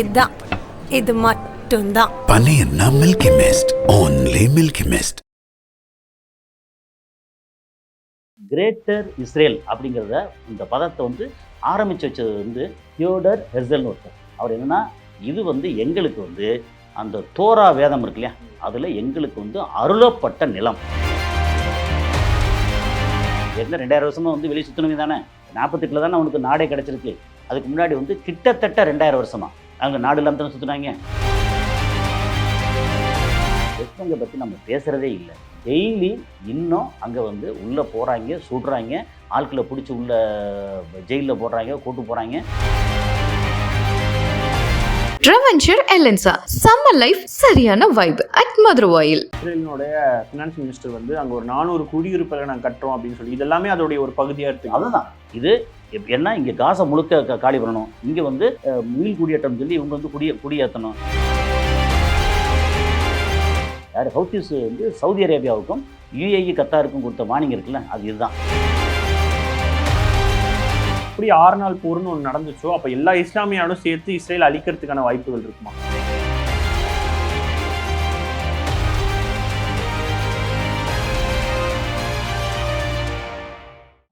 இதுதான். இது மட்டும்தான். பனையன்னா Milky Mist only Milky Mist Greater Israel அப்படிங்கிறத இந்த பதத்தை வந்து ஆரம்பித்து வச்சது வந்து தியோடர் ஹெர்சல்னு ஒருத்தர். அவர் என்னன்னா இது வந்து எங்களுக்கு வந்து அந்த தோரா வேதம் இருக்கு இல்லையா? அதில் எங்களுக்கு வந்து அருளப்பட்ட நிலம். என்ன ரெண்டாயிரம் வருஷமா வந்து வெளியே சுற்றினவங்க தானே? நாற்பத்தெட்டில் தானே அவனுக்கு நாடே கிடச்சிருக்கு. அதுக்கு முன்னாடி வந்து கிட்டத்தட்ட ரெண்டாயிரம் வருஷமா. அவங்க நாடு இல்லாமல் தானே சுற்றுனாங்க வெஸ்ட் பெங்கை பற்றி நம்ம பேசுகிறதே இல்லை. டெய்லி இன்னும் அங்கே வந்து உள்ளே போகிறாங்க சுடுறாங்க ஆட்களை பிடிச்சி உள்ள ஜெயிலில் போடுறாங்க கூட்டு போகிறாங்க ட்ரெவென்ச்சர் எலென்சா சம்மர் லைஃப் சரியான வைப் அட் மதுரவாயில் இஸ்ரேலினுடைய ஃபினான்ஸ் மினிஸ்டர் வந்து அங்கே ஒரு நானூறு குடியிருப்புகளை நாங்கள் கட்டுறோம் அப்படின்னு சொல்லி இதெல்லாமே அதோடைய ஒரு பகுதியாக எடுத்து அதுதான். இது எப்- என்ன? இங்கே காசை முழுக்க க- காலி பண்ணணும். இங்கே வந்து மீள் குடியேற்றம் சொல்லி இவங்க வந்து குடிய குடியேற்றணும். யார்? ஹவுத்திஸ் வந்து சவுதி அரேபியாவுக்கும் யுஏஇ கத்தாருக்கும் கொடுத்த வார்னிங் இருக்குல்ல அது இதுதான். இப்படி ஆறு நாள் போர்னு ஒன்று நடந்துச்சோ அப்போ எல்லா இஸ்லாமியாரும் சேர்த்து இஸ்ரேல் அழிக்கிறதுக்கான வாய்ப்புகள் இருக்குமா?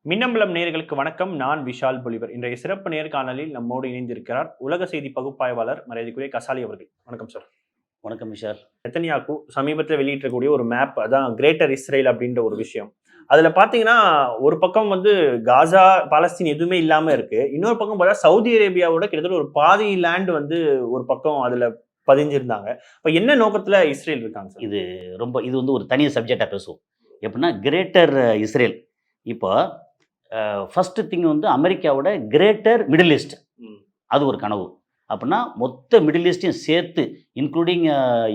மின்னம்பலம் நேயர்களுக்கு வணக்கம். நான் விஷால் பொலிவர். இன்றைய சிறப்பு நேர்காணலில் நம்மோடு இணைந்திருக்கிறார் உலக செய்தி பகுப்பாய்வாளர் மரியாதைக்குரிய கசாலி அவர்கள். வணக்கம் சார். வணக்கம் விஷால். நெத்தனியாக்கு சமீபத்தில் வெளியிட்டிருக்கக்கூடிய ஒரு மேப் அதான் கிரேட்டர் இஸ்ரேல் அப்படின்ற ஒரு விஷயம். அதுல பாத்தீங்கன்னா ஒரு பக்கம் வந்து காசா பாலஸ்தீன் எதுவுமே இல்லாம இருக்கு. இன்னொரு பக்கம் பார்த்தா சவுதி அரேபியாவோட கிட்டத்தட்ட ஒரு பாதி லேண்ட் வந்து ஒரு பக்கம் அதுல பதிஞ்சிருந்தாங்க. இப்ப என்ன நோக்கத்துல இஸ்ரேல் இருக்காங்க சார்? இது ரொம்ப இது வந்து ஒரு தனி சப்ஜெக்டாக பேசுவோம். எப்படின்னா கிரேட்டர் இஸ்ரேல் இப்போ ஃபஸ்ட்டு திங் வந்து அமெரிக்காவோட கிரேட்டர் மிடில் ஈஸ்ட். அது ஒரு கனவு. அப்படின்னா மொத்த மிடில் ஈஸ்டையும் சேர்த்து இன்க்ளூடிங்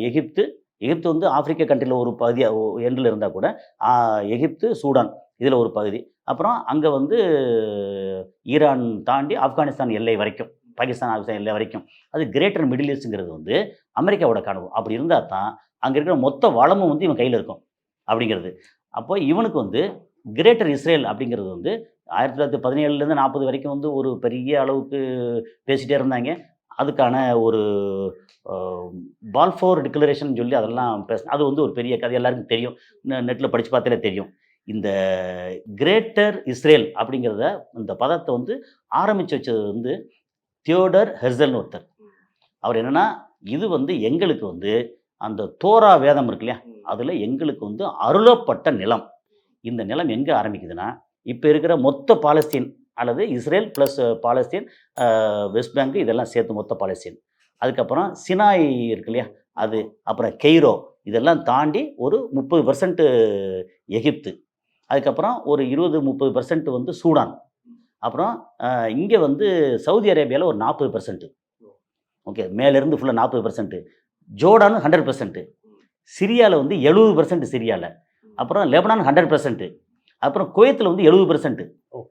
எகிப்து எகிப்து வந்து ஆப்பிரிக்க கண்ட்ரியில் ஒரு பகுதியாக எண்டில் இருந்தால் கூட எகிப்து சூடான் இதில் ஒரு பகுதி. அப்புறம் அங்கே வந்து ஈரான் தாண்டி ஆப்கானிஸ்தான் எல்லை வரைக்கும் பாகிஸ்தான் ஆப்கானிஸ்தான் எல்லை வரைக்கும். அது கிரேட்டர் மிடில் ஈஸ்ட்டுங்கிறது வந்து அமெரிக்காவோட கனவு. அப்படி இருந்தால் தான் அங்கே இருக்கிற மொத்த வளமும் வந்து இவன் கையில் இருக்கும். அப்படிங்கிறது. அப்போ இவனுக்கு வந்து கிரேட்டர் இஸ்ரேல் அப்படிங்கிறது வந்து ஆயிரத்தி தொள்ளாயிரத்தி பதினேழுலேருந்து நாற்பது வரைக்கும் வந்து ஒரு பெரிய அளவுக்கு பேசிகிட்டே இருந்தாங்க. அதுக்கான ஒரு பால்ஃபோர் டிக்ளரேஷன் சொல்லி அதெல்லாம் பேச அது வந்து ஒரு பெரிய கதை. எல்லாருக்கும் தெரியும். நெட்டில் படித்து பார்த்தாலே தெரியும். இந்த கிரேட்டர் இஸ்ரேல் அப்படிங்கிறத இந்த பதத்தை வந்து ஆரம்பித்து வச்சது வந்து தியோடர் ஹெர்சல்னு ஒருத்தர். அவர் என்னன்னா இது வந்து எங்களுக்கு வந்து அந்த தோரா வேதம் இருக்கு இல்லையா? அதில் எங்களுக்கு வந்து அருளப்பட்ட நிலம். இந்த நிலம் எங்கே ஆரம்பிக்குதுன்னா இப்போ இருக்கிற மொத்த பாலஸ்தீன் அல்லது Israel plus Palestine West Bank இதெல்லாம் சேர்த்து மொத்த பாலஸ்தீன். அதுக்கப்புறம் சினாய் இருக்கு இல்லையா அது அப்புறம் கெய்ரோ இதெல்லாம் தாண்டி ஒரு முப்பது பர்சன்ட்டு எகிப்து. அதுக்கப்புறம் ஒரு இருபது முப்பது பர்சன்ட் வந்து சூடான். அப்புறம் இங்கே வந்து சவுதி அரேபியாவில் ஒரு நாற்பது பர்சன்ட்டு ஓகே மேலேருந்து ஃபுல்லாக நாற்பது பர்சன்ட்டு ஜோர்டானும் ஹண்ட்ரட் பர்சன்ட்டு சிரியாவில் வந்து எழுபது பர்சன்ட் சிரியாவில் அப்புறம் லெபனான் ஹண்ட்ரட் பர்சன்ட் அப்புறம் குவைத்தில் வந்து எழுபது பர்சன்ட்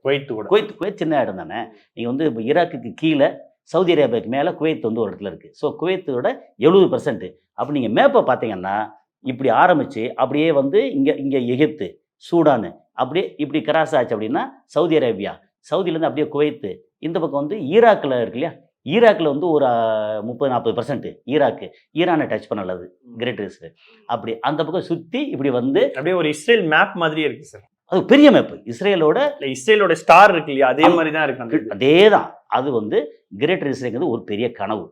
குவைத்து கூட. குவைத் குவைத் சின்ன இடம் தானே? நீங்கள் வந்து இப்போ ஈராக்குக்கு கீழே சவுதி அரேபியாவுக்கு மேலே குவைத் வந்து ஒரு இடத்துல இருக்குது ஸோ குவைத்தோட எழுபது பர்சன்ட் அப்போ நீங்கள் மேப்பை பார்த்தீங்கன்னா இப்படி ஆரம்பித்து அப்படியே வந்து இங்கே இங்கே எகிப்து சூடானு அப்படியே இப்படி கிராஸ் ஆச்சு அப்படின்னா சவுதி அரேபியா சவுதியிலேருந்து அப்படியே குவைத்து இந்த பக்கம் வந்து ஈராக்கில் இருக்கு இல்லையா? ஈராக்கில் வந்து ஒரு முப்பது நாற்பது பர்சன்ட் ஈராக்கு ஈரானை டச் பண்ணலது கிரேட் இஸ்ரேல் அப்படி அந்த பக்கம் சுற்றி இப்படி வந்து அப்படியே ஒரு இஸ்ரேல் மேப் மாதிரியே இருக்கு சார் அது பெரிய மேப்பு இஸ்ரேலோட இஸ்ரேலோட ஸ்டார் இருக்கு இல்லையா? அதே. மாதிரி தான் இருக்கு. அதே தான் அது வந்து கிரேட்டர் இஸ்ரேங்கிறது ஒரு பெரிய கனவு.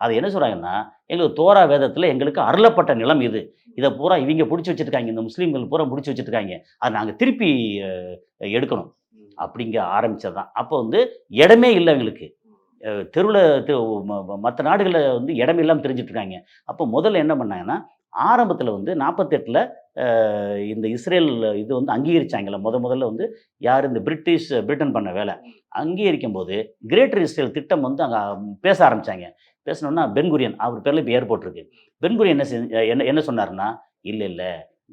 அது என்ன சொல்கிறாங்கன்னா எங்களுக்கு தோரா வேதத்தில் எங்களுக்கு அருளப்பட்ட நிலம் இது. இதை பூரா இவங்க பிடிச்சி வச்சுருக்காங்க. இந்த முஸ்லீம்கள் பூரா பிடிச்சி வச்சுருக்காங்க. அதை நாங்கள் திருப்பி எடுக்கணும். அப்படிங்க ஆரம்பிச்சது தான் அப்போ வந்து இடமே இல்லை எங்களுக்கு. தெருவில் மற்ற நாடுகளில் வந்து இடம் இல்லாமல் தெரிஞ்சுட்டு இருக்காங்க அப்போ முதல்ல என்ன பண்ணாங்கன்னா ஆரம்பத்தில் வந்து நாற்பத்தெட்டில் இந்த இஸ்ரேல் இது வந்து அங்கீகரிச்சாங்கல்ல. முத முதல்ல வந்து யார் இந்த பிரிட்டிஷ் பிரிட்டன் பண்ண வேலை. அங்கீகரிக்கும் போது கிரேட்டர் இஸ்ரேல் திட்டம் வந்து அங்கே பேச ஆரம்பிச்சாங்க. பேசணுன்னா பென்குரியன் அவர் பேரில் இப்போ ஏர்போர்ட் இருக்கு. பென்குரியன் என்ன செஞ்ச என்ன என்ன சொன்னார்னா இல்லை இல்லை.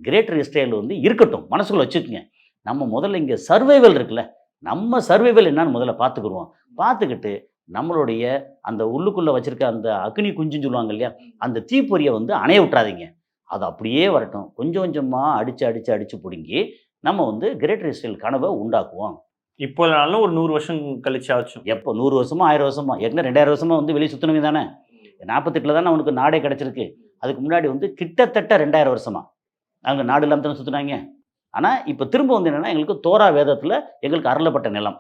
கிரேட்டர் இஸ்ரேல் வந்து இருக்கட்டும். மனசுக்குள்ள வச்சுக்கோங்க. நம்ம முதல்ல இங்கே சர்வைவல் இருக்குல்ல. நம்ம சர்வைவல் என்னன்னு முதல்ல பார்த்துக்குருவோம் பார்த்துக்கிட்டு நம்மளுடைய அந்த உள்ளுக்குள்ளே வச்சிருக்க அந்த அக்னி குஞ்சுன்னு சொல்லுவாங்க இல்லையா அந்த தீப்பொறியை வந்து அணைய விட்றாதீங்க அது அப்படியே வரட்டும். கொஞ்சம் கொஞ்சமாக அடித்து அடித்து அடித்து பிடுங்கி நம்ம வந்து கிரேட்டர் இஸ்ரேல் கனவை உண்டாக்குவோம். இப்போ இல்லைனாலும் ஒரு நூறு வருஷம் கழிச்சு ஆச்சும். எப்போ? நூறு வருஷமா ஆயிரம் வருஷமா? ஏற்கனவே ரெண்டாயிரம் வருஷமா வந்து வெளியே சுற்றினவங்க தானே? நாற்பத்தெட்டில் தானே அவனுக்கு நாடே கிடச்சிருக்கு. அதுக்கு முன்னாடி வந்து கிட்டத்தட்ட ரெண்டாயிரம் வருஷமா. அவங்க நாடு இல்லாமல் தானே சுற்றுனாங்க ஆனால் இப்போ திரும்ப வந்து என்னென்னா எங்களுக்கு தோரா வேதத்தில் எங்களுக்கு அருளப்பட்ட நிலம்.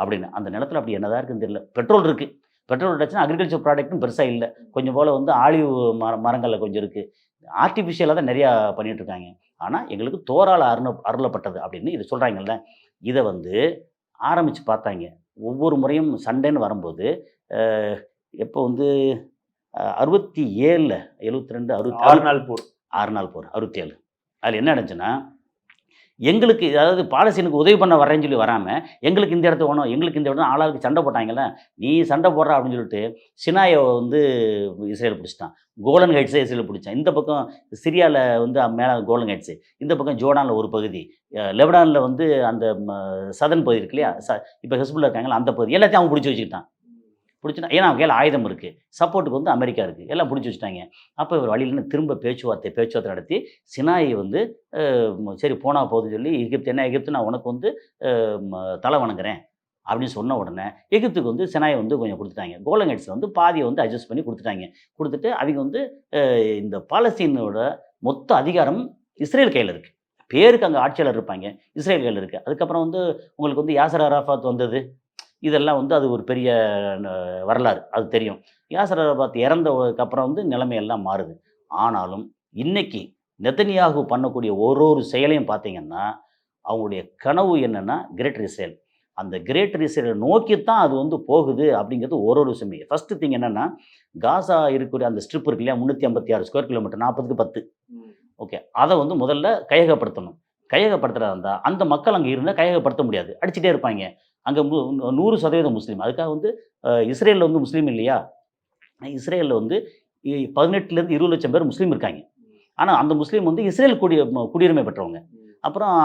அப்படின்னு. அந்த நிலத்தில் அப்படி என்னதான் இருக்குன்னு தெரியல. பெட்ரோல் இருக்குது பெட்ரோல் கிடச்சுன்னா அக்ரிகல்ச்சர் ப்ராடக்ட்டும் பெருசாக இல்லை. கொஞ்சம் போல் வந்து ஆலிவ் மர மரங்களில் கொஞ்சம் இருக்குது ஆர்டிஃபிஷியலாக தான் நிறையா பண்ணிட்டு இருக்காங்க. ஆனால் எங்களுக்கு தோரால் அருண அருளப்பட்டது அப்படின்னு இது சொல்கிறாங்கல்ல இதை வந்து ஆரம்பித்து பார்த்தாங்க. ஒவ்வொரு முறையும் சண்டைன்னு வரும்போது எப்போ வந்து அறுபத்தி ஏழில் எழுபத்தி ரெண்டு அறுபத்தி ஆறு நாள் போர். ஆறு நாள் போர் அறுபத்தி ஏழு. அதில் என்ன நடந்துச்சுன்னா எங்களுக்கு அதாவது பாலஸ்தீனுக்கு உதவி பண்ண வரேன்னு சொல்லி வராமல் எங்களுக்கு இந்த இடத்த வேணும் எங்களுக்கு இந்த இடம் ஆளாவுக்கு சண்டை போட்டாங்கல்ல நீ சண்டை போடுற அப்படின்னு சொல்லிட்டு சினாயை வந்து இஸ்ரேல் பிடிச்சிட்டான். கோலன் ஹைட்ஸை இஸ்ரேல் பிடிச்சான். இந்த பக்கம் சிரியாவில் வந்து மேலே கோலன் ஹைட்ஸு இந்த பக்கம் ஜோர்டானில் ஒரு பகுதி லெபனானில் வந்து அந்த சதன் பகுதி இருக்கு இல்லையா? ச இப்போ ஹெஸ்புல்ல இருக்காங்களா அந்த பகுதி. எல்லாத்தையும் அவன் பிடிச்சி வச்சுக்கிட்டான். பிடிச்சினா ஏன்னா அவங்க கையில் ஆயுதம் இருக்குது சப்போர்ட்டுக்கு வந்து அமெரிக்கா இருக்குது எல்லாம் பிடிச்சி வச்சுட்டாங்க. அப்போ இவர் வழியிலன்னு திரும்ப பேச்சுவார்த்தை பேச்சுவார்த்தை நடத்தி சினாயை வந்து சரி போனால் போகுதுன்னு சொல்லி எகிப்து என்ன எகிப்து நான் உனக்கு வந்து தலை வணங்குறேன். அப்படின்னு சொன்ன உடனே எகிப்துக்கு வந்து சினாயை வந்து கொஞ்சம் கொடுத்துட்டாங்க. கோலங்கட்ஸில் வந்து பாதியை வந்து அட்ஜஸ்ட் பண்ணி கொடுத்துட்டாங்க. கொடுத்துட்டு அவங்க வந்து இந்த பாலஸ்தீனோட மொத்த அதிகாரம் இஸ்ரேல் கையில் இருக்குது பேருக்கு அங்கே ஆட்சியாளர் இருப்பாங்க. இஸ்ரேல் கையில் இருக்குது அதுக்கப்புறம் வந்து உங்களுக்கு வந்து யாசர் அராஃபாத் வந்தது. இதெல்லாம் வந்து அது ஒரு பெரிய வரலாறு. அது தெரியும். யாசர் அராஃபாத் இறந்ததுக்கு அப்புறம் வந்து நிலைமை எல்லாம் மாறுது. ஆனாலும் இன்னைக்கு நெத்தனியாகு பண்ணக்கூடிய ஒரு ஒரு செயலையும் பார்த்தீங்கன்னா அவங்களுடைய கனவு என்னன்னா கிரேட்டர் இஸ்ரேல் அந்த கிரேட்டர் இஸ்ரேலை நோக்கித்தான் அது வந்து போகுது அப்படிங்கிறது ஒரு ஒரு விஷயமே. ஃபஸ்ட்டு திங் என்னன்னா காசா இருக்கிற அந்த ஸ்ட்ரிப் இருக்கு இல்லையா? முந்நூற்றி ஐம்பத்தி ஆறு ஸ்கொயர் கிலோமீட்டர் நாற்பதுக்கு பத்து. ஓகே அதை வந்து முதல்ல கையகப்படுத்தணும். கையகப்படுத்துறதா இருந்தால் அந்த மக்கள் அங்கே இருந்தால் கையகப்படுத்த முடியாது. அடிச்சுட்டே இருப்பாங்க. அங்கே நூறு சதவீதம் முஸ்லீம். அதுக்காக வந்து இஸ்ரேலில் வந்து முஸ்லீம் இல்லையா? இஸ்ரேலில் வந்து பதினெட்டுலேருந்து இருபது லட்சம் பேர் முஸ்லீம் இருக்காங்க. ஆனால் அந்த முஸ்லீம் வந்து இஸ்ரேல் குடி குடியுரிமை பெற்றவங்க. அப்புறம்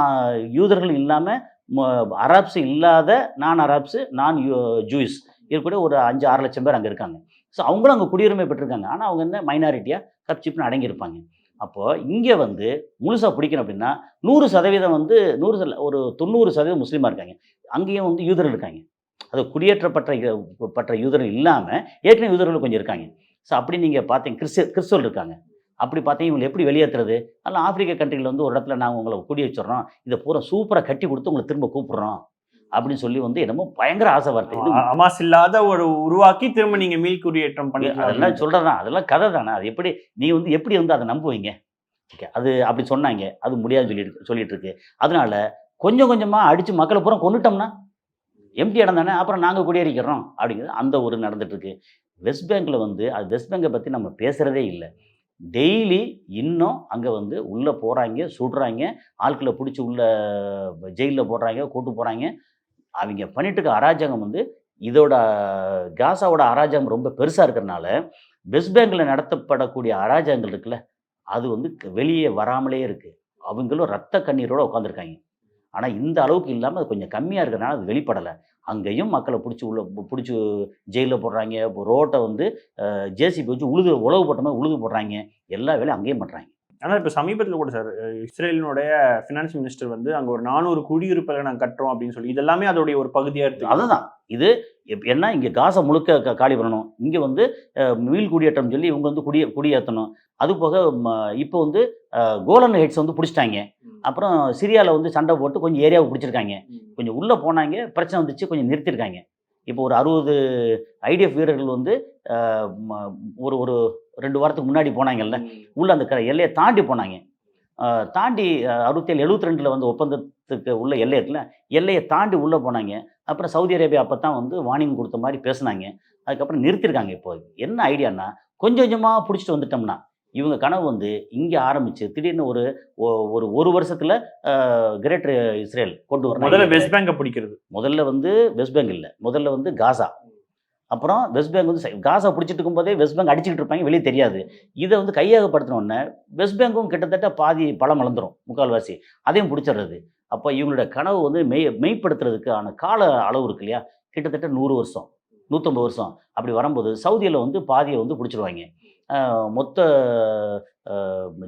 யூதர்கள் இல்லாமல் அராப்ஸ் இல்லாத நான் அராப்ஸு நான் ஜூயிஸ். இருக்கக்கூடிய ஒரு அஞ்சு ஆறு லட்சம் பேர் அங்கே இருக்காங்க. ஸோ அவங்களும் அங்கே குடியுரிமை பெற்றிருக்காங்க. ஆனால் அவங்க என்ன மைனாரிட்டியாக கப்சிப்னு அடங்கியிருப்பாங்க. அப்போது இங்கே வந்து முழுசாக பிடிக்கணும் அப்படின்னா நூறு சதவீதம் வந்து நூறு ஒரு தொண்ணூறு சதவீதம் முஸ்லீமாக இருக்காங்க. அங்கேயும் வந்து யூதர்கள் இருக்காங்க. அது குடியேற்றப்பட்ட பட்ட யூதர்கள் இல்லாமல் ஏற்கனவே யூதர்கள் கொஞ்சம் இருக்காங்க. ஸோ அப்படி நீங்கள் பார்த்தீங்க கிறிஸ்து கிறிஸ்தவர்கள் இருக்காங்க. அப்படி பார்த்தீங்க இவங்களை எப்படி வெளியேற்றுறது அதெல்லாம் ஆப்பிரிக்க கண்ட்ரியில் வந்து ஒரு இடத்துல நாங்கள் உங்களை குடி வச்சிடுறோம். இதை பூரா சூப்பராக கட்டி கொடுத்து உங்களை திரும்ப கூப்பிடுறோம். அப்படின்னு சொல்லி வந்து என்னமோ பயங்கர ஆசை வார்த்தை அமாஸ் இல்லாத ஒரு உருவாக்கி திரும்ப நீங்க மீள் குடியேற்றம் பண்ணிக்கலாம் அதெல்லாம் சொல்கிறதான் அதெல்லாம் கதை தானே. அது எப்படி நீ வந்து எப்படி வந்து அதை நம்புவீங்க? ஓகே அது அப்படி சொன்னாங்க. அது முடியாதுன்னு சொல்லிட்டு சொல்லிட்டு இருக்கு. அதனால கொஞ்சம் கொஞ்சமாக அடித்து மக்களை பூரா கொண்டுட்டோம்னா எம்டி இடம் தானே? அப்புறம் நாங்கள் குடியேறிக்கிறோம். அப்படிங்கிறது அந்த ஒரு நடந்துட்டுருக்கு. வெஸ்ட் பேங்க்கில் வந்து அது வெஸ்ட் பேங்கை பற்றி நம்ம பேசுகிறதே இல்லை. டெய்லி இன்னும் அங்கே வந்து உள்ளே போகிறாங்க சுடுறாங்க ஆட்களை பிடிச்சி உள்ள ஜெயிலில் போடுறாங்க கூட்டு போகிறாங்க அவங்க பண்ணிட்டு இருக்க அராஜகம் வந்து இதோட காசாவோட அராஜகம் ரொம்ப பெருசாக இருக்கிறனால வெஸ்ட் பேங்கில் நடத்தப்படக்கூடிய அராஜகங்கள் இருக்குல்ல அது வந்து வெளியே வராமலே இருக்குது அவங்களும் ரத்த கண்ணீரோடு உட்காந்துருக்காங்க ஆனால் இந்த அளவுக்கு இல்லாமல் அது கொஞ்சம் கம்மியாக இருக்கிறனால அது வெளிப்படலை. அங்கேயும் மக்களை பிடிச்சி உள்ள பிடிச்சி ஜெயிலில் போடுறாங்க. ரோட்டை வந்து ஜேசிபி வச்சு உழுது உழவு போட்ட மாதிரி உழுது போடுறாங்க. எல்லா வேலையும் அங்கேயும் பண்ணுறாங்க ஆனா இப்ப சமீபத்துல கூட சார் இஸ்ரேலினுடைய ஃபினான்ஸ் மினிஸ்டர் வந்து அங்க ஒரு நானூறு குடியிருப்புகளை நாங்க கட்டுறோம் அப்படின்னு சொல்லி இதெல்லாமே அதோடைய ஒரு பகுதியா இருக்கு அதுதான். இது என்ன இங்கே காசை முழுக்க காலி பண்ணணும். இங்கே வந்து மீள் குடியேற்றம் சொல்லி இவங்க வந்து குடியே குடியேற்றணும். அது போக ம- இப்போ வந்து கோலன் ஹெட்ஸ் வந்து பிடிச்சிட்டாங்க. அப்புறம் சிரியாவில் வந்து சண்டை போட்டு கொஞ்சம் ஏரியாவை பிடிச்சிருக்காங்க. கொஞ்சம் உள்ளே போனாங்க பிரச்சனை வந்துச்சு கொஞ்சம் நிறுத்திருக்காங்க. இப்போ ஒரு அறுபது ஐடிஎஃப் வீரர்கள் வந்து ஒரு ஒரு ரெண்டு வாரத்துக்கு முன்னாடி போனாங்கல்ல உள்ள அந்த எல்லையை தாண்டி போனாங்க. தாண்டி அறுபத்தேழு எழுபத்தி ரெண்டில் வந்து ஒப்பந்தத்துக்கு உள்ள எல்லை இருக்குல்ல எல்லையை தாண்டி உள்ளே போனாங்க. அப்புறம் சவுதி அரேபியா அப்போ தான் வந்து வார்னிங் கொடுத்த மாதிரி பேசுனாங்க. அதுக்கப்புறம் நிறுத்திருக்காங்க இப்போ. என்ன ஐடியானா கொஞ்சம் கொஞ்சமாக பிடிச்சிட்டு வந்துட்டோம்னா இவங்க கனவு வந்து இங்கே ஆரம்பிச்சு திடீர்னு ஒரு ஒரு ஒரு வருஷத்தில் கிரேட்டர் இஸ்ரேல் கொண்டு முதல்ல வரணும் வெஸ்ட் பேங்கை பிடிக்கிறது. முதல்ல வந்து வெஸ்ட் பேங்க் இல்லை. முதல்ல வந்து காசா அப்புறம் வெஸ்ட் பேங்க் வந்து காசை பிடிச்சிட்டு இருக்கும்போதே வெஸ்ட் பேங்க் அடிச்சுக்கிட்டு இருப்பாங்க வெளியே தெரியாது. இதை வந்து கையகப்படுத்தினோடனே வெஸ்ட் பேங்க்கும் கிட்டத்தட்ட பாதி பழம் வளர்ந்துடும் முக்கால்வாசி. அதையும் பிடிச்சிடுறது. அப்போ இவங்களோட கனவு வந்து மெய் மெய்ப்படுத்துறதுக்கான கால அளவு இருக்கு இல்லையா? கிட்டத்தட்ட நூறு வருஷம் நூற்றம்பது வருஷம். அப்படி வரும்போது சவுதியில் வந்து பாதியை வந்து பிடிச்சிருவாங்க. மொத்த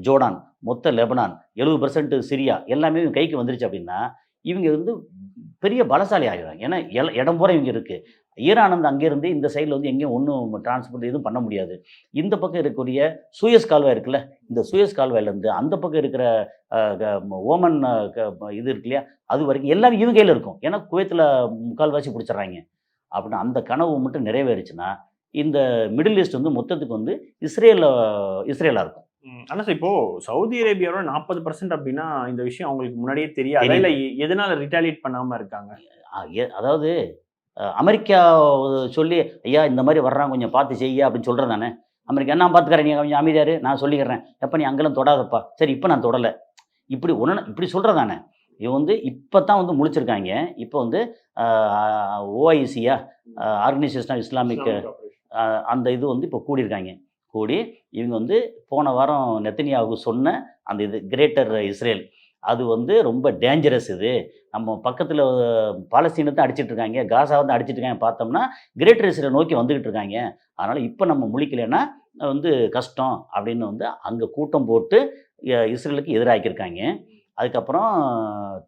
ஜோர்டான் மொத்த லெபனான் எழுபது பர்சன்ட் சிரியா எல்லாமே இவங்க கைக்கு வந்துருச்சு அப்படின்னா இவங்க வந்து பெரிய பலசாலி ஆகிடுறாங்க ஏன்னா எல- இடம் பூரா இவங்க இருக்குது ஈரான் வந்து அங்கேருந்து இந்த சைடில் வந்து எங்கேயும் ஒன்றும் டிரான்ஸ்போர்ட் எதுவும் பண்ண முடியாது. இந்த பக்கம் இருக்கக்கூடிய சூயஸ் கால்வாய் இருக்குல்ல இந்த சூயஸ் கால்வாயிலேருந்து அந்த பக்கம் இருக்கிற ஓமன் இது இருக்கு இல்லையா அது வரைக்கும் எல்லாமே இவங்க கையில் இருக்கும். ஏன்னா குவைத்தில் முக்கால்வாசி பிடிச்சிடுறாங்க. அப்படின்னு அந்த கனவு மட்டும் நிறைவேறுச்சுன்னா இந்த மிடில் ஈஸ்ட் வந்து மொத்தத்துக்கு வந்து இஸ்ரேலில் இஸ்ரேலாக இருக்கும். ம், ஆனா சார் இப்போ சவுதி அரேபியாவோட நாற்பது பர்சன்ட் அப்படின்னா இந்த விஷயம் அவங்களுக்கு முன்னாடியே தெரியாது. இல்ல எதனால ரிட்டாலியேட் பண்ணாம இருக்காங்க? அதாவது அமெரிக்கா சொல்லி ஐயா இந்த மாதிரி வர்றான் கொஞ்சம் பார்த்து செய்ய அப்படின்னு சொல்கிறது தானே. அமெரிக்கா நான் பார்த்துக்கிறேன் நீ கொஞ்சம் அமைதியாரு நான் சொல்லிக்கிறேன். எப்போ நீ அங்கெல்லாம் தொடாதப்பா? சரி இப்போ நான் தொடலை. இப்படி ஒன்று இப்படி சொல்கிறதானே இவன் வந்து இப்போ தான் வந்து முழிச்சிருக்காங்க. இப்போ வந்து ஓஐசியா ஆர்கனைசேஷன் ஆஃப் இஸ்லாமிக் அந்த இது வந்து இப்போ கூடியிருக்காங்க. கூடி இவங்க வந்து போன வாரம் நெத்தனியாவுக்கு சொன்ன அந்த இது கிரேட்டர் இஸ்ரேல் அது வந்து ரொம்ப டேஞ்சரஸ் இது. நம்ம பக்கத்தில் பாலஸ்தீனத்தை அடிச்சிட்டு இருக்காங்க காசா வந்து அடிச்சிட்டு இருக்காங்க பார்த்தோம்னா கிரேட்டர் இஸ்ரேல் நோக்கி வந்துக்கிட்டு இருக்காங்க அதனால் இப்போ நம்ம முழிக்கலைன்னா வந்து கஷ்டம் அப்படின்னு வந்து அங்கே கூட்டம் போட்டு இஸ்ரேலுக்கு எதிராக்கியிருக்காங்க. அதுக்கப்புறம்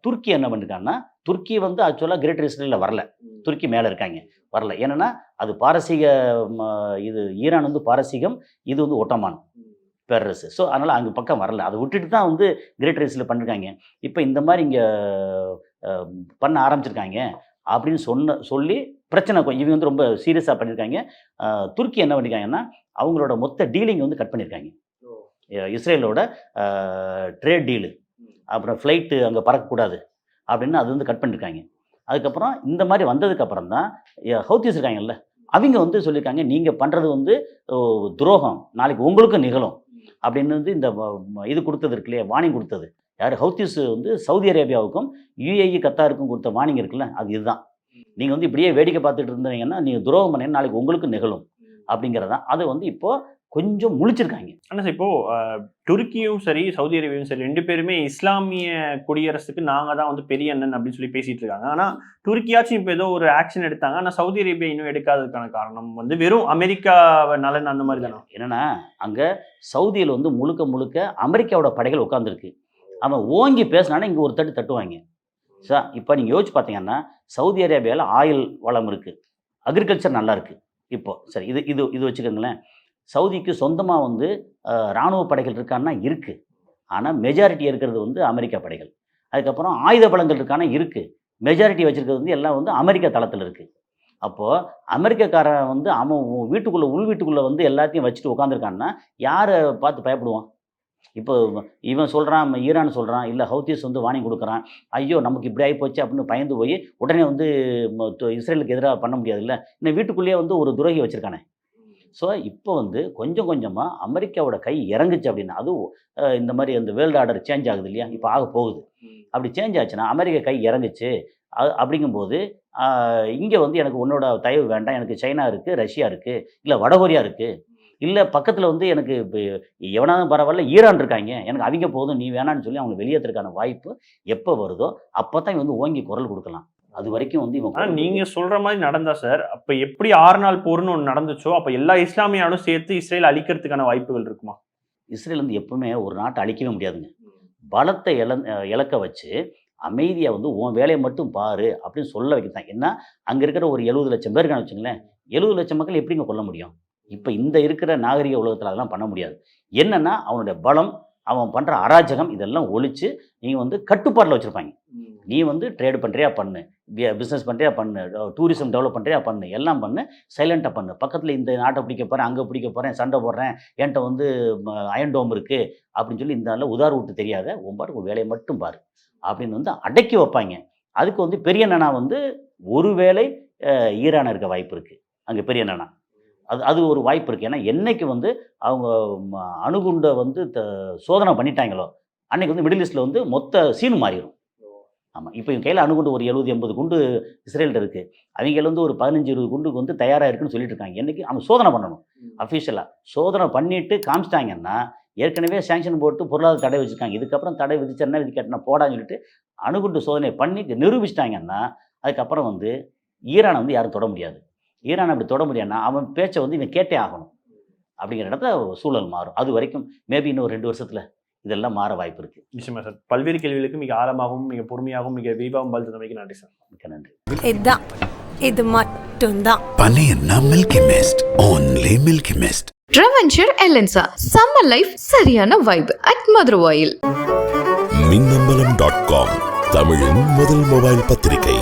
துருக்கி என்ன பண்ணிருக்காங்கன்னா துருக்கி வந்து ஆக்சுவலாக கிரேட்டர் இஸ்ரேலில் வரல. துருக்கி மேலே இருக்காங்க. வரல. ஏன்னா அது பாரசீக இது ஈரான் வந்து பாரசீகம் இது வந்து ஒட்டமான் பேரரசு ஸோ அதனால் அங்கே பக்கம் வரல. அதை விட்டுட்டு தான் வந்து கிரேட்டர் இஸ்ரேல் பண்ணிருக்காங்க. இப்போ இந்த மாதிரி இங்கே பண்ண ஆரம்பிச்சிருக்காங்க அப்படின்னு சொன்ன சொல்லி பிரச்சனை இவங்க வந்து ரொம்ப சீரியஸாக பண்ணியிருக்காங்க துருக்கி என்ன பண்ணியிருக்காங்கன்னா அவங்களோட மொத்த டீலிங் வந்து கட் பண்ணியிருக்காங்க இஸ்ரேலோட ட்ரேட் டீலு அப்புறம் ஃப்ளைட்டு அங்கே பறக்கக்கூடாது அப்படின்னு அது வந்து கட் பண்ணியிருக்காங்க அதுக்கப்புறம் இந்த மாதிரி வந்ததுக்கப்புறம் தான் ஹவுத்திஸ் இருக்காங்கல்ல அவங்க வந்து சொல்லியிருக்காங்க நீங்கள் பண்ணுறது வந்து துரோகம். நாளைக்கு உங்களுக்கும் நிகழும். அப்படின்னு வந்து இந்த இது கொடுத்தது இருக்கு இல்லையா? வார்னிங் கொடுத்தது. யார்? ஹவுத்திஸ் வந்து சவுதி அரேபியாவுக்கும் யுஏஇ கத்தாருக்கும் கொடுத்த வார்னிங் இருக்குல்ல அது இதுதான். நீங்கள் வந்து இப்படியே வேடிக்கை பார்த்துட்டு இருந்தீங்கன்னா நீங்கள் துரோகம் பண்ணீங்கன்னா நாளைக்கு உங்களுக்கும் நிகழும். அப்படிங்கிறதான். அது வந்து இப்போ கொஞ்சம் முழிச்சிருக்காங்க. ஆனா சார் இப்போ துருக்கியும் சரி சவுதி அரேபியாவும் சரி ரெண்டு பேருமே இஸ்லாமிய குடியரசுக்கு நாங்க தான் வந்து பெரிய அண்ணன் அப்படின்னு சொல்லி பேசிட்டு இருக்காங்க. ஆனா துருக்கியாச்சும் இப்போ ஏதோ ஒரு ஆக்ஷன் எடுத்தாங்க. ஆனா சவுதி அரேபியா இன்னும் எடுக்காததுக்கான காரணம் வந்து வெறும் அமெரிக்கா நலன் அந்த மாதிரி தானே? என்னன்னா அங்கே சவுதியில் வந்து முழுக்க முழுக்க அமெரிக்காவோட படைகள் உட்காந்துருக்கு அவன் ஓங்கி பேசினானா இங்கே ஒரு தட்டு தட்டுவாங்க. சார் இப்போ நீங்கள் யோசிச்சு பார்த்தீங்கன்னா சவுதி அரேபியாவில் ஆயில் வளம் இருக்குது அக்ரிகல்ச்சர் நல்லா இருக்குது இப்போ சரி இது இது இது வச்சுக்கோங்களேன். சவுதிக்கு சொந்தமாக வந்து இராணுவ ராணுவ படைகள் இருக்கான்னா இருக்குது ஆனால் மெஜாரிட்டி இருக்கிறது வந்து அமெரிக்கா படைகள். அதுக்கப்புறம் ஆயுத பலங்கள் இருக்கானா இருக்குது மெஜாரிட்டி வச்சுருக்கிறது வந்து எல்லாம் வந்து அமெரிக்கா தளத்தில் இருக்குது அப்போது அமெரிக்கக்காரன் வந்து அவன் வீட்டுக்குள்ளே உள் வீட்டுக்குள்ளே வந்து எல்லாத்தையும் வச்சுட்டு உட்காந்துருக்கான்னா யாரை பார்த்து பயப்படுவான்? இப்போ இவன் சொல்கிறான் ஈரான் சொல்கிறான் இல்லை ஹவுத்திஸ் வந்து வாணி கொடுக்குறான். ஐயோ நமக்கு இப்படி ஆகி போச்சு அப்படின்னு பயந்து போய் உடனே வந்து இஸ்ரேலுக்கு எதிராக பண்ண முடியாதுல்ல. இன்னும் வீட்டுக்குள்ளேயே வந்து ஒரு துரோகி வச்சுருக்கானே. ஸோ இப்போ வந்து கொஞ்சம் கொஞ்சமாக அமெரிக்காவோட கை இறங்குச்சு அப்படின்னா அதுவும் இந்த மாதிரி அந்த வேர்ல்டு ஆர்டர் சேஞ்ச் ஆகுது இல்லையா? இப்போ ஆக போகுது. அப்படி சேஞ்ச் ஆச்சுன்னா அமெரிக்கா கை இறங்குச்சு. அது அப்படிங்கும்போது இங்கே வந்து எனக்கு உன்னோட தயவு வேண்டாம். எனக்கு சைனா இருக்குது ரஷ்யா இருக்குது இல்லை வடகொரியா இருக்குது இல்லை பக்கத்தில் வந்து எனக்கு இப்போ எவனாலும் பரவாயில்ல ஈரான் இருக்காங்க. எனக்கு அவங்க போதும் நீ வேணான்னு சொல்லி அவங்க வெளியேற்றுறதுக்கான வாய்ப்பு எப்போ வருதோ அப்போ தான் வந்து ஓங்கி குரல் கொடுக்கலாம். அது வரைக்கும் வந்து குரல் நீங்க சொல்ற மாதிரி நடந்தா சார் அப்ப எப்படி ஆறு நாள் போர்னு ஒன்று நடந்துச்சோ அப்ப எல்லா இஸ்லாமிய நாடும் சேர்த்து இஸ்ரேல் அழிக்கிறதுக்கான வாய்ப்புகள் இருக்குமா? இஸ்ரேல் வந்து எப்பவுமே ஒரு நாட்டை அழிக்கவே முடியாதுங்க. பலத்தை இழ இழக்க வச்சு அமைதியாக வந்து உன் வேலையை மட்டும் பாரு அப்படின்னு சொல்ல வைக்கத்தான். ஏன்னா அங்கே இருக்கிற ஒரு எழுபது லட்சம் பேருக்கான வச்சுங்களேன் எழுபது லட்சம் மக்கள் எப்படிங்க கொல்ல முடியும்? இப்போ இந்த இருக்கிற நாகரிக உலகத்தில் அதெல்லாம் பண்ண முடியாது. என்னன்னா அவனுடைய பலம் அவன் பண்ணுற அராஜகம் இதெல்லாம் ஒழிச்சு நீங்கள் வந்து கட்டுப்பாட்டில் வச்சுருப்பாங்க. நீ வந்து ட்ரேடு பண்ணுறியா பண்ணு. பிஸ்னஸ் பண்ணுறியா பண்ணு. டூரிசம் டெவலப் பண்ணுறியா பண்ணு. எல்லாம் பண்ணு. சைலண்ட்டாக பண்ணு. பக்கத்தில் இந்த நாட்டை பிடிக்க போகிறேன் அங்கே பிடிக்க போகிறேன் சண்டை போடுறேன் என்கிட்ட வந்து அயன் டோம் இருக்குது அப்படின்னு சொல்லி இந்த நாளில் உதார் விட்டு தெரியாத உன் உன் வேலையை மட்டும் பாரு அப்படின்னு வந்து அடக்கி வைப்பாங்க. அதுக்கு வந்து பெரிய நனா வந்து ஒருவேளை வேளை ஈரான் இருக்க வாய்ப்பு இருக்குது அங்கே பெரிய நனா அது அது ஒரு வாய்ப்பு இருக்குது ஏன்னா என்னைக்கு வந்து அவங்க ம, அணுகுண்டை வந்து த- சோதனை பண்ணிட்டாங்களோ அன்னைக்கு வந்து மிடில் ஈஸ்டில் வந்து மொத்த சீனு மாறிடும் ஆமாம் இப்போ இவங்க கையில் அணுகுண்டு ஒரு எழுபது எண்பது குண்டு இஸ்ரேல்கிட்ட இருக்குது அவங்கள வந்து ஒரு பதினஞ்சு இருபது குண்டுக்கு வந்து தயாராக இருக்குன்னு சொல்லிட்டு இருக்காங்க என்னைக்கு? அவன் சோதனை பண்ணணும். அஃபிஷியலாக சோதனை பண்ணிட்டு காமிச்சிட்டாங்கன்னா ஏற்கனவே சேங்ஷன் போட்டு பொருளாதார தடை வச்சுருக்காங்க இதுக்கப்புறம் தடை விதிச்சா விதி கட்டின போடான்னு சொல்லிட்டு அணுகுண்டு சோதனை பண்ணி நிரூபிச்சிட்டாங்கன்னா அதுக்கப்புறம் வந்து ஈரானை வந்து யாரும் தொட முடியாது. ஈரான் அப்படி தொட முடியாதுன்னா அவன் பேச்சை வந்து இவன் கேட்டே ஆகணும். அப்படிங்கிற இடத்துல சூழல் மாறும். அது வரைக்கும் மேபி இன்னும் ஒரு ரெண்டு வருஷத்தில் இதெல்லாம் மாற வாய்ப்பு இருக்குது நிச்சயமா சார். பல்வேறு கேள்விகளுக்கு மிக ஆழமாகவும் மிக பொறுமையாகவும் மிக விரிவாகவும் பதில் தந்தமைக்கு நன்றி சார். மிக்க நன்றி. இதுதான் இது மட்டும் மட்டும்தான் பன்னீர்னா Milky Mist only Milky Mist. Reventure Elensa Summer Life சரியான vibe at Maduravoyal Minnambalam dot com தமிழின் முதல் மொபைல் பத்திரிகை.